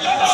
Yeah.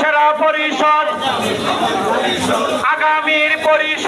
সেরা পরিষদ। আগামীর পরিষদ